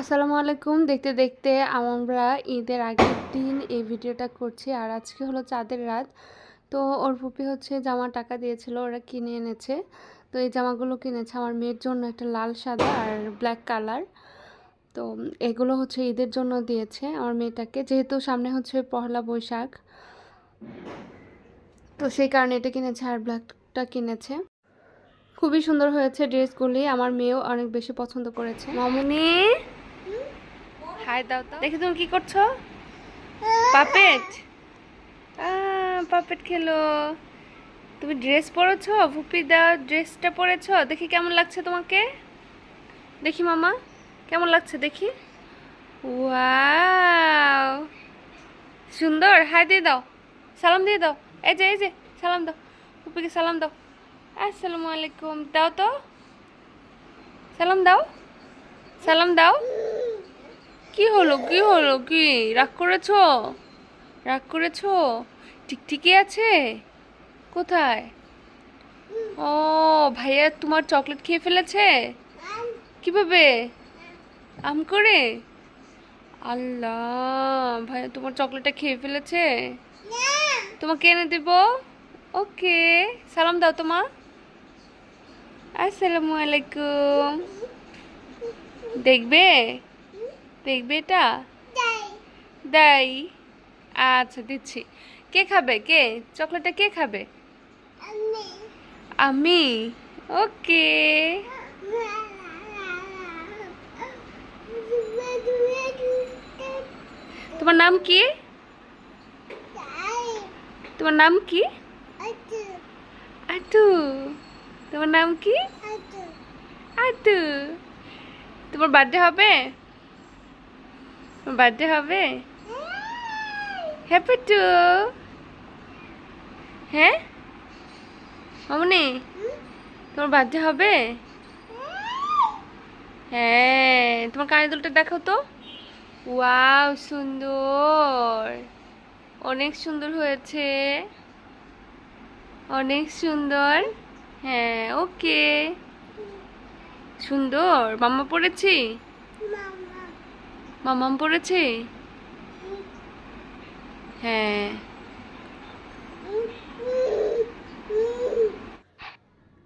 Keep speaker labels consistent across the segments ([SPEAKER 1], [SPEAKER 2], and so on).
[SPEAKER 1] আসসালামু আলাইকুম। দেখতে দেখতে আমরা ঈদের আগের দিন এই ভিডিওটা করছি আর আজকে হলো চাঁদের রাত। তো ওর পুপি হচ্ছে জামা টাকা দিয়েছিল, ওরা কিনে এনেছে। তো এই জামাগুলো কিনেছে আমার মেয়ের জন্য একটা লাল সাদা আর ব্ল্যাক কালার তো এগুলো হচ্ছে ঈদের জন্য দিয়েছে আমার মেয়েটাকে, যেহেতু সামনে হচ্ছে পহলা বৈশাখ। তো সেই কারণে এটা কিনেছে আর ব্ল্যাকটা কিনেছে। খুবই সুন্দর হয়েছে ড্রেসগুলি, আমার মেয়েও অনেক বেশি পছন্দ করেছে। মামুনি! হাই দাও তো। দেখে তুমি কি করছ? পাপেট? পাপেট খেলো। তুমি ড্রেস পরেছো? ভুপি দেওয়া ড্রেসটা পরেছো? দেখি কেমন লাগছে তোমাকে? দেখি মামা, কেমন লাগছে দেখি? ওয়াও! সুন্দর, হাই দিয়ে দাও। সালাম দিয়ে দাও। এই যে এই যে, সালাম দাও। ভুপিকে সালাম দাও। আসসালামু আলাইকুম। দাও তো। সালাম দাও। সালাম দাও। কি হলো কি হলো, কি? রাগ করেছ? রাগ করেছ? টিকটিকি আছে? কোথায়? ও, ভাইয়া তোমার চকলেট খেয়ে ফেলেছে? কীভাবে? আম করে? আল্লাহ, ভাইয়া তোমার চকলেটটা খেয়ে ফেলেছে? তোমাকে এনে দেব? ওকে, সালাম দাও তোমা। আসসালামু আলাইকুম। দেখবে? দেখবে এটা? দেই আচ্ছা দিচ্ছি। কে খাবে? কে? চকলেটটা কে খাবে? আমি। ওকে। তোমার নাম কি? তোমার নাম কি? আটু তোমার নাম কি? আটু তোমার বার্থডে হবে? বার্থডে হবে? হ্যাপি টু হ্যাঁ? মামনি, তোমার বার্থডে হবে? হ্যাঁ তোমার কানের দুলটা দেখো তো। ওয়াও, সুন্দর। অনেক সুন্দর হয়েছে। অনেক সুন্দর। হ্যাঁ ওকে। সুন্দর। মাম্মা পড়েছি? মামাম পড়েছে? হ্যাঁ।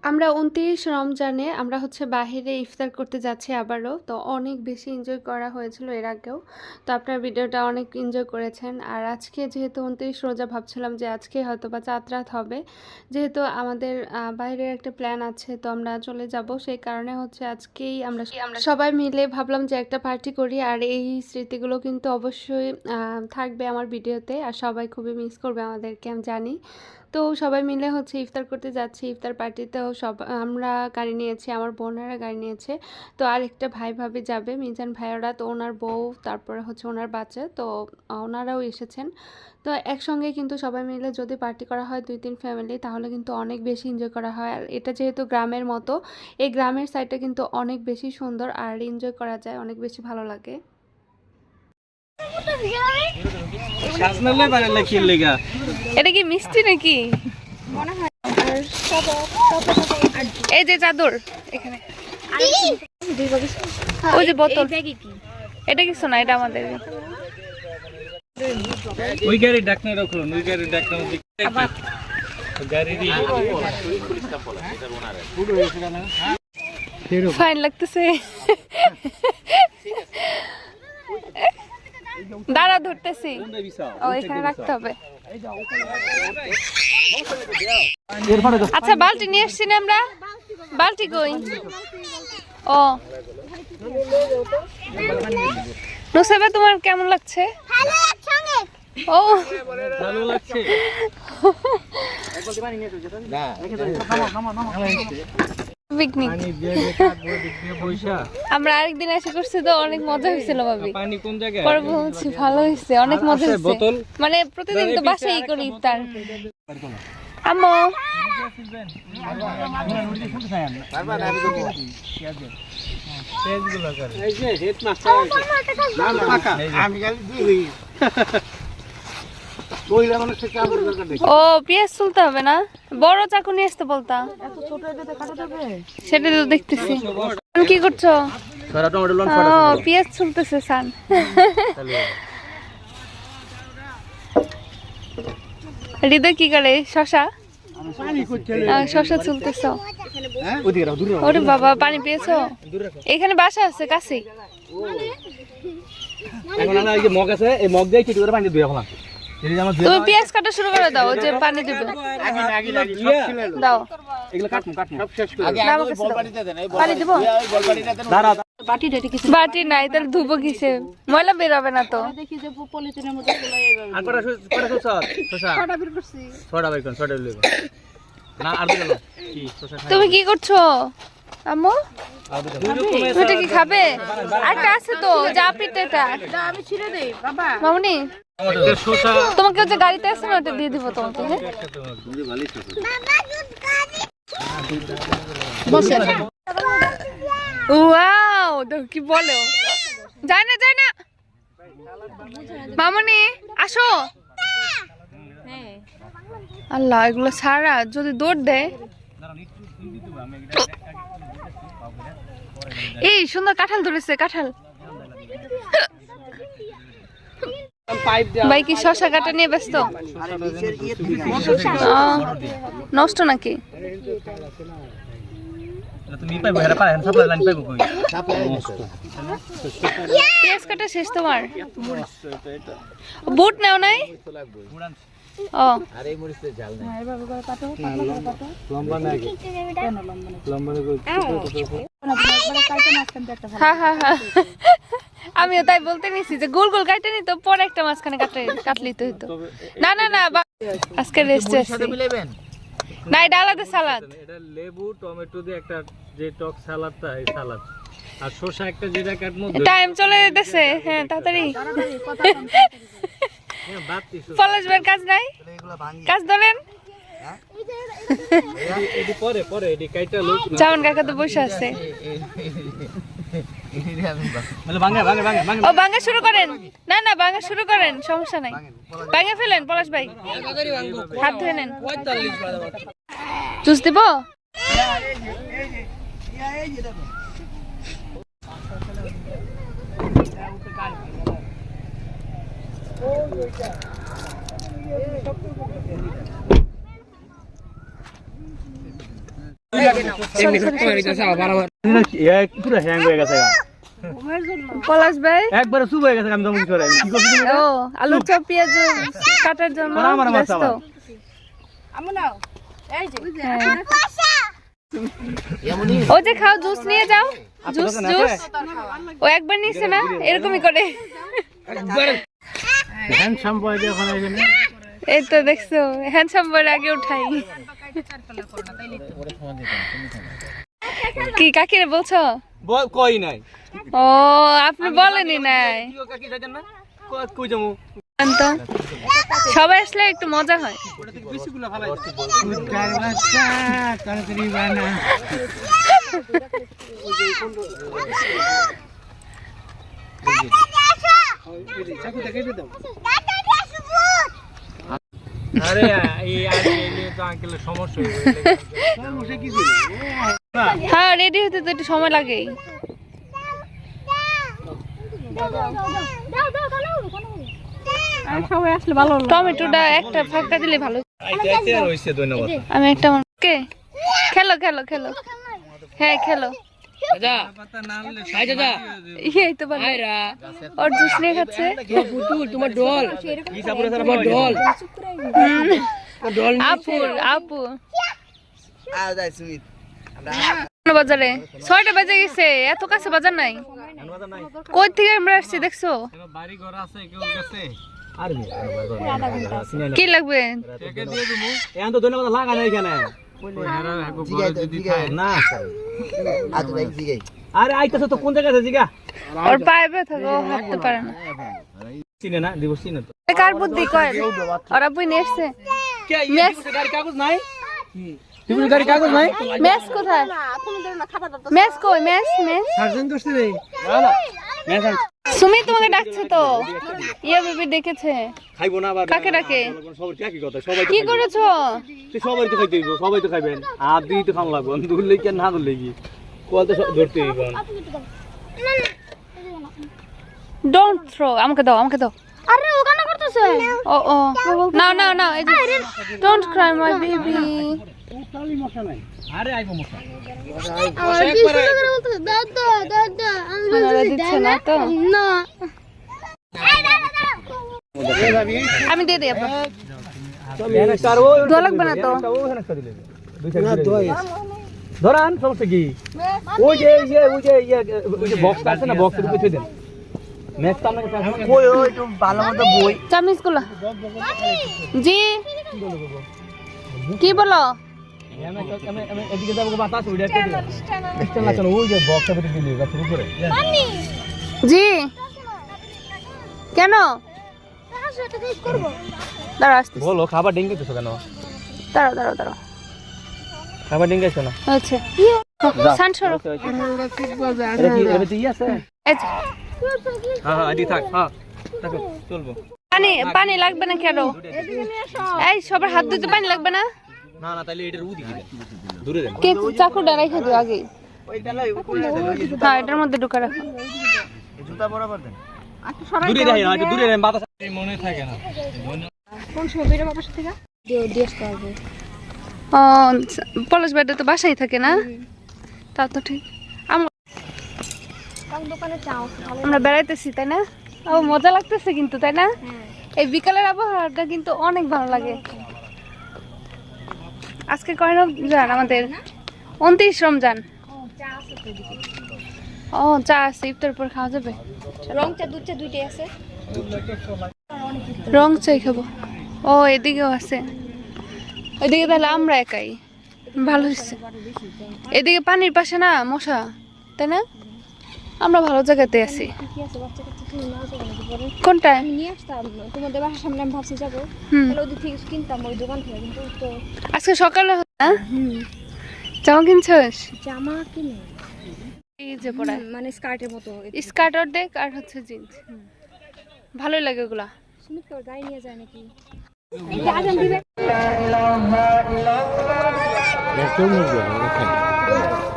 [SPEAKER 1] আমরা উনত্রিশ রমজানে আমরা হচ্ছে বাহিরে ইফতার করতে যাচ্ছি আবারও। তো অনেক বেশি এনজয় করা হয়েছিল এর আগেও। তো আপনার ভিডিওটা অনেক এনজয় করেছেন। আর আজকে যেহেতু উনত্রিশ রোজা ভাবছিলাম যে আজকে হয়তো বা চাঁদ রাত হবে, যেহেতু আমাদের বাইরের একটা প্ল্যান আছে, তো আমরা চলে যাব। সেই কারণে হচ্ছে আজকেই আমরা সবাই মিলে ভাবলাম যে একটা পার্টি করি। আর এই স্মৃতিগুলো কিন্তু অবশ্যই থাকবে আমার ভিডিওতে আর সবাই খুবই মিস করবে আমাদেরকে, আমি জানি। তো সবাই মিলে হচ্ছে ইফতার করতে যাচ্ছি, ইফতার পার্টিতেও সব, আমরা গাড়ি নিয়েছি, আমার বোনেরা গাড়ি নিয়েছে। তো আর একটা ভাই ভাবে যাবে, মিজান ভাইয়েরা তো ওনার বউ, তারপরে হচ্ছে ওনার বাচ্চা, তো ওনারাও এসেছেন। তো একসঙ্গে কিন্তু সবাই মিলে যদি পার্টি করা হয় দুই তিন ফ্যামিলি তাহলে কিন্তু অনেক বেশি এনজয় করা হয়। আর এটা যেহেতু গ্রামের মতো, এই গ্রামের সাইডটা কিন্তু অনেক বেশি সুন্দর আর এনজয় করা যায়, অনেক বেশি ভালো লাগে
[SPEAKER 2] সাজনালে পারে লেখির লেগা
[SPEAKER 1] এটা কি মিষ্টি নাকি? এই যে চাদর এখানে। ওই যে বোতল। এটা কিছু না এটা আমাদের।
[SPEAKER 2] ওই গাড়ি ডাকনা রাখুন ওই গাড়ি ডাকনা
[SPEAKER 1] ফাইন লাগতেছে। দাঁড়া ধরতেছি। ও এখানে রাখতে হবে। আচ্ছা বালতি নিয়ে এসছি না আমরা? বালতি কই? ও। নুসাইবা তোমার কেমন লাগছে? ও।
[SPEAKER 2] ভালো লাগছে।
[SPEAKER 1] পিকনিক আমরা আরেকদিন এসে করছি তো অনেক মজা হয়েছিল ভাবি।
[SPEAKER 2] পানি কোন জায়গায়?
[SPEAKER 1] পরে বলছি ভালো হয়েছে অনেক মজা হয়েছে। মানে প্রতিদিন তো বাসায় করি ইফতার আম্মু।
[SPEAKER 2] তেজগুলো করে।
[SPEAKER 1] ও পেঁয়াজ তুলতে হবে না? বড় চাকু নিয়ে আসতে বলতা। সেটা তো দেখতেছি। কি করছ? পেঁয়াজ চলতেছে সান। হৃদয় কি করে? শশা? শশা চলতেছ
[SPEAKER 3] রাখো
[SPEAKER 1] ওরে বাবা পানি পেয়েছ? এখানে বাসা আছে কাছে
[SPEAKER 3] মগ আছে এই মগ দিয়ে চিটি করে পানি দিয়ে
[SPEAKER 1] তুমি পেঁয়াজ কাটা শুরু করে দাও যে পানি দিবে। দাও। বাটি নাই তাহলে ধুবো কিসে ময়লা বেরোবে না তো। তুমি কি করছ? আম্মু? তুমি কি খাবে? একটা আছে তো যা পিঠে এটা
[SPEAKER 4] আমি ছিঁড়ে দেই বাবা।
[SPEAKER 1] মামনি? তোমাকে যে গাড়িতে আছে না? ওটা দিয়ে দিব তোমাকে হ্যাঁ? ওয়াও কি বলো? যায় না যায় না। মামনি, আসো। আল্লাহ, এগুলো সারা যদি দৌড় দেয়। এই, সুন্দর কাঁঠাল ধরেছে, কাঁঠাল। ভাই কি শশা কাটা নিয়ে ব্যস্ত? নষ্ট নাকি? পেঁয়াজ কাটা শেষ তোমার? বুট নাও নাই? ও। হ্যাঁ হ্যাঁ হ্যাঁ আমিও তাই বলতে নিছি যে গোল গোল কাটে নি তো পরে একটা মাঝখানে কাটে কাটলি তো হইতো। না না না বা- আজকে রেস্ট আছে। না এটা আলাদা সালাদ।
[SPEAKER 2] এটা লেবু টমেটো দিয়ে একটা যে টক সালাদটা এই সালাদ। আর শসা একটা যেটা কাটমু
[SPEAKER 1] টাইম চলে যেতেছে হ্যাঁ তাড়াতাড়ি। পলাশ ভাইয়ের কাজ নাই? কাজ ধরেন।
[SPEAKER 2] এটি পরে পরে এটি কাইটা লোক
[SPEAKER 1] জামান কাকা তো বসে আছে। ও ভাঙা শুরু করেন। না না ভাঙা শুরু করেন সমস্যা নাই। ভাঙে ফেলেন পলাশ ভাই। হাত ধুয়ে নেন। জুস দিব? ও পেঁয়াজ
[SPEAKER 4] যে।
[SPEAKER 1] ও যে খাও জুস নিয়ে যাও জুস জুস ও একবার নিছে না এরকমই করে
[SPEAKER 3] এই
[SPEAKER 1] তো দেখছ হ্যান্ডসাম আগে উঠাই কি কাকিরে বলছো?
[SPEAKER 3] কই নাই?
[SPEAKER 1] ও আপনি বলেনি নাই। সবাই আসলে একটু মজা হয়।
[SPEAKER 2] আরে এই আগে এলে তো আঙ্কেলের সমস্যা হয়ে
[SPEAKER 1] হ্যাঁ রেডি হতে তো একটু সময় লাগেই।
[SPEAKER 4] সবাই আসলে ভালো
[SPEAKER 1] টমেটোটা একটা ফাঁকা দিলে ভালো। আমি একটা খেলো খেলো খেলো। হ্যাঁ খেলো। ওর জুস নিয়ে খাচ্ছে
[SPEAKER 3] তোমার ডল কি সাপুরে সারা তোমার ডল
[SPEAKER 1] আপুর আপু বাজারে ছয়টা বাজে গেছে এত কাছে বাজার নাই কই থেকে আমরা আসছি দেখছ
[SPEAKER 2] বাড়ি ঘর আছে কেউ গেছে
[SPEAKER 3] আর মি
[SPEAKER 1] কি লাগবে
[SPEAKER 2] খায়
[SPEAKER 3] না আরে আইতাছে তো কোন জায়গাতে জিগা?
[SPEAKER 1] ওর পায়ে ব্যথা গো হাঁটতে পারে না।
[SPEAKER 3] চিনে না দিবস চিনে তো।
[SPEAKER 1] কার বুদ্ধি কয়? ওরা বই নিয়ে
[SPEAKER 3] কে
[SPEAKER 1] মেস
[SPEAKER 3] গাড়ি কাগজ নাই? তুমি গাড়ি কাগজ নাই?
[SPEAKER 1] মেস কোথায়? মেস কই? Mace mace.
[SPEAKER 3] সার্জন করতে দেই না না। মেস
[SPEAKER 1] সুমি তোমাকে ডাকছে তো। ইয়া বেবি ডেকেছে
[SPEAKER 3] খাইবো না আবার।
[SPEAKER 1] কাকে ডাকে?
[SPEAKER 3] সবাই কি কথা? সবাই
[SPEAKER 1] কি করেছ?
[SPEAKER 3] তুই সবাই তো খাইতে হইব সবাই তো খাইবেন। আর দুই তো খাওয়া লাগবো দূর লেগে না দূর লেগে। কল তো সব ধরতে হইব।
[SPEAKER 1] ডোন্ট থ্রো আমাকে দাও আমাকে দাও।
[SPEAKER 5] আরে ও কান্না করতেছে।
[SPEAKER 1] ও ও। নাও নাও নাও এই ডোন্ট ক্রাই মাই বেবি
[SPEAKER 3] আরে আইবো মশা।
[SPEAKER 5] আমার কি শুরু করে বলতেছে দাদা দাদা আমি
[SPEAKER 1] ওরা না। তো?
[SPEAKER 5] না।
[SPEAKER 1] আমি দিয়ে দিই আপনার।
[SPEAKER 3] তার ও
[SPEAKER 1] দোয়া লাগবে না তো।
[SPEAKER 3] ওখানে একটা দিলে। দুই সাইড ধরান সমস্যা কি? ওই যে ওই যে ইয়ে, ওই যে বক্স আছে না বক্সের উপরে থুই দেন। ম্যাচ আপনাকে ওই ওই একটু ভালো মতো বই।
[SPEAKER 1] চামিচগুলো জি। কি বলো?
[SPEAKER 3] এদিকে যাব বাতাস ওইটা একটা দিলাম স্ট্যান্ড আছে। না, ওই যে বক্সের ভিতরে দিলি গাছের উপরে।
[SPEAKER 1] জি। কেন?
[SPEAKER 3] বলো খাবার ডিঙ্গে কেন?
[SPEAKER 1] দাঁড়াও দাঁড়াও দাঁড়াও।
[SPEAKER 3] খাবার ডিঙ্গেছো না?
[SPEAKER 1] আচ্ছা। শান্ত সরো।
[SPEAKER 3] এটা কি এর ভিতরে আছে? হ্যাঁ হ্যাঁ এদিকে থাক হ্যাঁ। থাকো চলবো।
[SPEAKER 1] পানি পানি লাগবে না কেন? এই সবার হাত ধুতে পানি লাগবে না?
[SPEAKER 3] না না তাহলে এটার উদি দিবেন দূরে দেন
[SPEAKER 1] কে চাকুটা রেখে দিও আগে হ্যাঁ এটার মধ্যে ঢুকা রাখো।
[SPEAKER 3] দূরে রাখি না একটু দূরে রাখি বাতাস
[SPEAKER 2] মনে থাকে না।
[SPEAKER 1] ও পলাশ বাড়িতে তো বাসায় থাকে না? তা তো ঠিক। আম-
[SPEAKER 5] দোকানে চাও
[SPEAKER 1] আমরা বেড়াইতেছি তাই না? ও মজা লাগতেছে কিন্তু তাই না? এই বিকালের আবহাওয়াটা কিন্তু অনেক ভালো লাগে। আজকে কয় রমজান? আমাদের উনত্রিশ রমজান। ও চা আছে ইফতার পর খাওয়া যাবে।
[SPEAKER 5] রং চা দুধ চা দুইটাই আছে।
[SPEAKER 1] রং চাই খাব। ও এদিকেও আছে। এদিকে তাহলে আমরা একাই। ভালো হচ্ছে এদিকে পানির পাশে না মশা তাই না? আমরা ভালো জায়গাতে আছি
[SPEAKER 5] কি আছে বাচ্চা কাচ্চা কিনে নেওয়া পরে
[SPEAKER 1] কোনটায়
[SPEAKER 5] আমি নিয়ে আসতাম তোমাদের বাসার সামনে আমি ভাবছি যাব
[SPEAKER 1] হুম
[SPEAKER 5] তাহলে ওদিক থেকে কিনতাম ওই দোকান থেকে কিন্তু তো
[SPEAKER 1] আজকে সকালে জামা কিনছস
[SPEAKER 5] জামা কিনে
[SPEAKER 1] এই যে
[SPEAKER 5] মানে স্কার্টের মতো
[SPEAKER 1] স্কার্ট অর্ধেক আর হচ্ছে জিন্স ভালোই লাগে ওগুলা
[SPEAKER 5] সুমিত করে গাড়ি নিয়ে যায় নাকি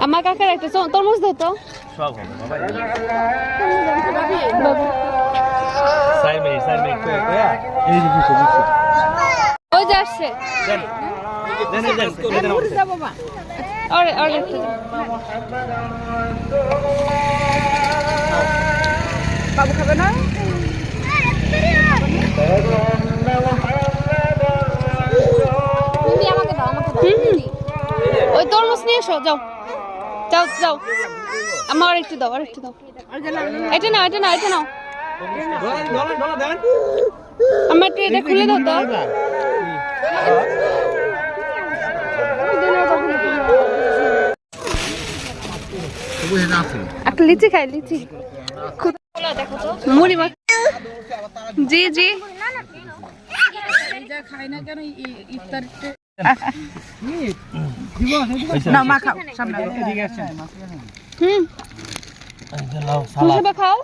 [SPEAKER 1] আমার কাকার একটা তরমুজ দাও তো
[SPEAKER 3] সব হবে
[SPEAKER 1] বাবা।
[SPEAKER 3] সাইড মিনিট কই কই এই যে বুঝছ বুঝছ
[SPEAKER 1] ওই যে আসছে।
[SPEAKER 3] দেন। দেন দেন দেন
[SPEAKER 1] আর আর একটা
[SPEAKER 4] বাবু খাবে না?
[SPEAKER 5] তুমি আমাকে দাও আমাকে দাও।
[SPEAKER 1] হুম, হুম। ওই তরমুজ নিয়ে এসো যাও। যাও যাও। আমার একটু দাও আর দাও। এটা নাও এটা নাও এটা নাও। আমার একটু এটা খুলে দাও তো লিচি খাই, লিচি। মুড়ি মাখ জি জি।
[SPEAKER 4] খাই না কেন ইফতার
[SPEAKER 3] না
[SPEAKER 4] মা খাও সামনে
[SPEAKER 1] হুম। মুসাবা খাও?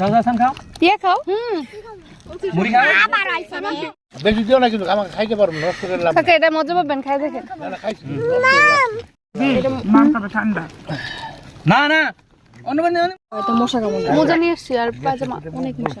[SPEAKER 3] দাদা সান খাও।
[SPEAKER 1] ইয়ে খাও।
[SPEAKER 3] মুড়ি খাও।
[SPEAKER 6] বেশি দিও না কিন্তু আমাকে খাইতে পারব নষ্ট করে লাভ
[SPEAKER 1] এটা মজা পাবেন খাই দেখেন।
[SPEAKER 6] না, না, খাইছি।
[SPEAKER 4] ঠান্ডা।
[SPEAKER 3] না না। অন্য বানি
[SPEAKER 1] মোজা নিয়ে এসছি আর পাজামা অনেক মশা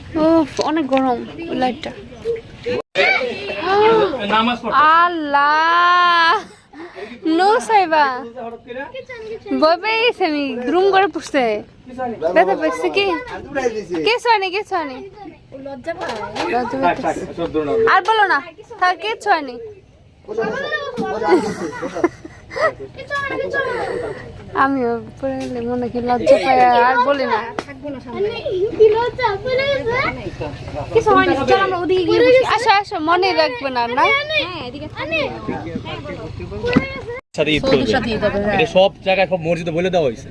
[SPEAKER 1] ও অনেক গরম লাইটটা নো আমি রুম কি? হয়নি লজ্জা আর বলো না, থাক কিচ্ছু হয়নি আমিও মনে কি লজ্জা পাই আর বলি না।
[SPEAKER 5] কি
[SPEAKER 1] কিছু হয়নি চল আমরা ওদিকে গিয়ে বসি। আসো আসো মনে রাখবে না না?
[SPEAKER 5] হ্যাঁ এদিকে
[SPEAKER 3] সাথে ঈদ করবে। এটা সব জায়গায় সব মসজিদে বলে দেওয়া হয়েছে।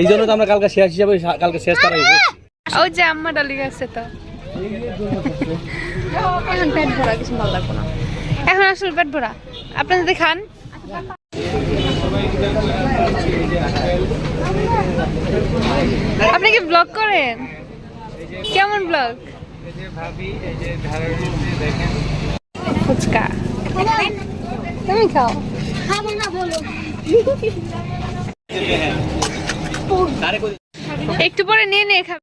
[SPEAKER 3] এই জন্য তো আমরা কালকে শেষ হিসাবে কালকে শেষ করা হয়েছে
[SPEAKER 1] ওই যে আম্মা ডালি গেছে তো।
[SPEAKER 4] এখন পেট ভরা কিছু ভালো লাগবে না।
[SPEAKER 1] এখন আসলে পেট ভরা। আপনি যদি খান। আপনি কি ব্লগ করেন? কেমন ব্লগ? ফুচকা। তুমি খাও। একটু পরে নিয়ে নিয়ে খাবে।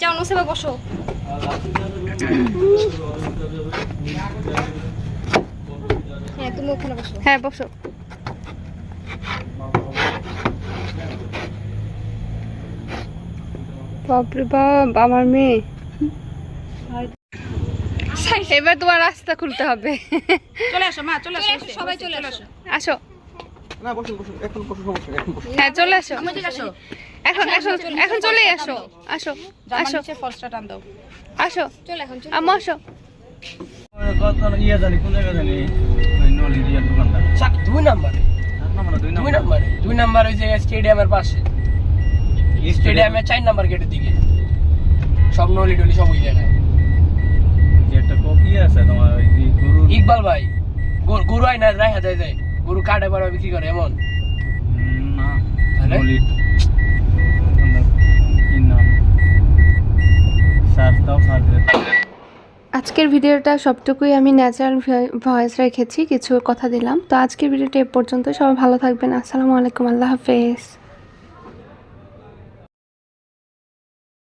[SPEAKER 4] চাও নসেবা বসো। হ্যাঁ তুমি ওখানে বসো।
[SPEAKER 1] হ্যাঁ বসো। বাপরে বাপ আমার মেয়ে। এবার তোমার রাস্তা খুলতে হবে।
[SPEAKER 4] চলে আসো মা চলে আসো সবাই চলে আসো।
[SPEAKER 1] আসো। হ্যাঁ চলে আসো।
[SPEAKER 4] আসো।
[SPEAKER 1] এখন এখন এখন চলে আসো। আসো। আসো।
[SPEAKER 4] আসো। ফলসটা টান দাও।
[SPEAKER 1] আসো।
[SPEAKER 4] চলে এখন
[SPEAKER 1] আসো।
[SPEAKER 3] ইয়ে জানি কোন জায়গা জানি? নলি দিয়ার দোকানটা।
[SPEAKER 7] দুই নাম্বারে।
[SPEAKER 3] দুই
[SPEAKER 7] দুই দুই নাম্বার ওই যে স্টেডিয়ামের পাশে। স্টেডিয়ামের চার নাম্বার গেটের দিকে। সব নলি টলি সব ওই জায়গায়।
[SPEAKER 3] একটা কপি আছে তোমার ওই
[SPEAKER 7] ইকবাল ভাই। গরু- গরু আয় না রাখা যায় যায় গরু কাটে পারবে বিক্রি করে এমন?
[SPEAKER 3] না। কি নাম? সার্চ দাও সার্চ
[SPEAKER 1] আজকের ভিডিওটা সবটুকুই আমি ন্যাচারাল ভয়েস রেখেছি, কিছু কথা দিলাম। তো আজকের ভিডিওটা এ পর্যন্ত, সবাই ভালো থাকবেন। আসসালামু আলাইকুম, আল্লাহ হাফেজ।